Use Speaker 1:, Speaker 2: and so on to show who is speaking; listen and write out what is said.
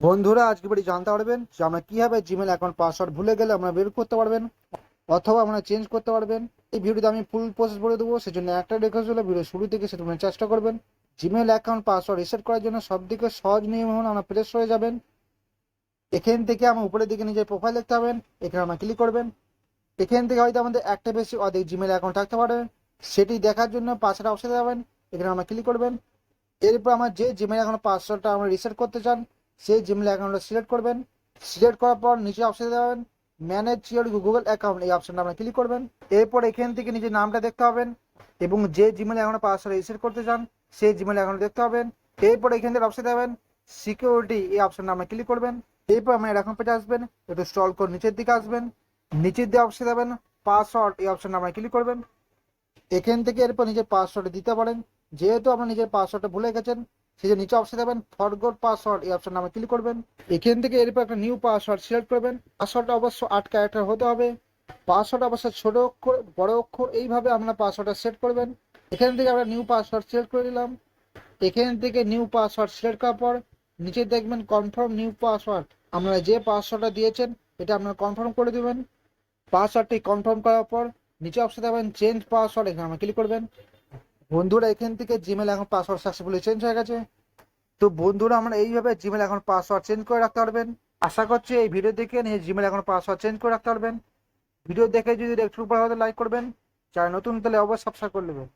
Speaker 1: বন্ধুরা, আজকে বাড়ি জানতে পারবেন যে আমরা কীভাবে জিমেল অ্যাকাউন্ট পাসওয়ার্ড ভুলে গেলে আমরা বের করতে পারবেন অথবা আমরা চেঞ্জ করতে পারবেন। এই ভিডিওতে আমি ফুল প্রসেস বলে দেবো, সেজন্য একটা রিকোয়েস্ট হলো ভিডিও শুরু থেকে সেটা চেষ্টা করবেন। জিমেল অ্যাকাউন্ট পাসওয়ার্ড রিসেট করার জন্য সব থেকে সহজ নিয়ম হলো আমরা প্রেস হয়ে যাবেন। এখান থেকে আমার উপরের দিকে নিজের প্রোফাইল দেখতে পাবেন, এখানে আমরা ক্লিক করবেন। এখান থেকে হয়তো আমাদের একটা বেশি অধিক জিমেল অ্যাকাউন্ট থাকতে পারে, সেটি দেখার জন্য পাঁচটা অপশন যাবেন, এখানে আমরা ক্লিক করবেন। এরপর আমার যে জিমেল অ্যাকাউন্ট পাসওয়ার্ডটা আমরা রিসেট করতে চান সেই জিমেল অ্যাকাউন্টটা সিলেক্ট করবেন। সিলেক্ট করার পর নিচে অপশন দেবেন ম্যানেজ ইউর গুগল অ্যাকাউন্ট এই অপশনটা আপনারা ক্লিক করবেন। এরপর এখান থেকে নিজের নামটা দেখতে হবেন এবং যে জিমেল অ্যাকাউন্ট পাসওয়ার্ড রিসেট করতে চান, সেই জিমেল অ্যাকাউন্ট দেখতে হবেন এরপর এখান থেকে অপশন দেবেন সিকিউরিটি এই অপশনটা আমরা ক্লিক করবেন। এরপর আমরা এরকম পেজে আসবেন, একটু স্টল করে নিচের দিকে আসবেন। নিচের দিকে অপশন দেবেন পাসওয়ার্ড এই অপশনটা আমরা ক্লিক করবেন। এখান থেকে এরপর নিজের পাসওয়ার্ড দিতে পারেন। যেহেতু আপনার নিজের পাসওয়ার্ডটা ভুলে গেছেন সেই যে নিচে অপশন দেবেন ফরগট পাসওয়ার্ড এই অপশন আমরা ক্লিক করবেন। এখান থেকে এরপর একটা নিউ পাসওয়ার্ড সিলেক্ট করবেন। পাসওয়ার্ডটা অবশ্য আট ক্যারেক্টার হতে হবে। পাসওয়ার্ড অবশ্য ছোট অক্ষর, বড় অক্ষর, এইভাবে আপনার পাসওয়ার্ডটা সেট করবেন। এখান থেকে আমরা নিউ পাসওয়ার্ড সিলেক্ট করে দিলাম এখান থেকে নিউ পাসওয়ার্ড সিলেক্ট করার পর, নিচে দেখবেন কনফার্ম নিউ পাসওয়ার্ড আপনারা যে পাসওয়ার্ডটা দিয়েছেন, এটা আপনারা কনফার্ম করে দেবেন। পাসওয়ার্ডটি কনফার্ম করার পর, নিচে অপশন দেবেন চেঞ্জ পাসওয়ার্ড এখানে আমরা ক্লিক করবেন। বন্ধুরা এখান থেকে জিমেল এখন পাসওয়ার্ড সাকসেসফুলি চেঞ্জ হয়ে গেছে। তো বন্ধুরা, আমরা এইভাবে জিমেল এখন পাসওয়ার্ড চেঞ্জ করে রাখতে পারবেন। আশা করছি এই ভিডিও দেখে নিয়ে জিমেল এখন পাসওয়ার্ড চেঞ্জ করে রাখতে পারবেন। ভিডিও দেখে যদি একটু উপর হয়তো লাইক করবেন। যারা নতুন, তাহলে অবশ্যই সাবস্ক্রাইব করে নেবেন।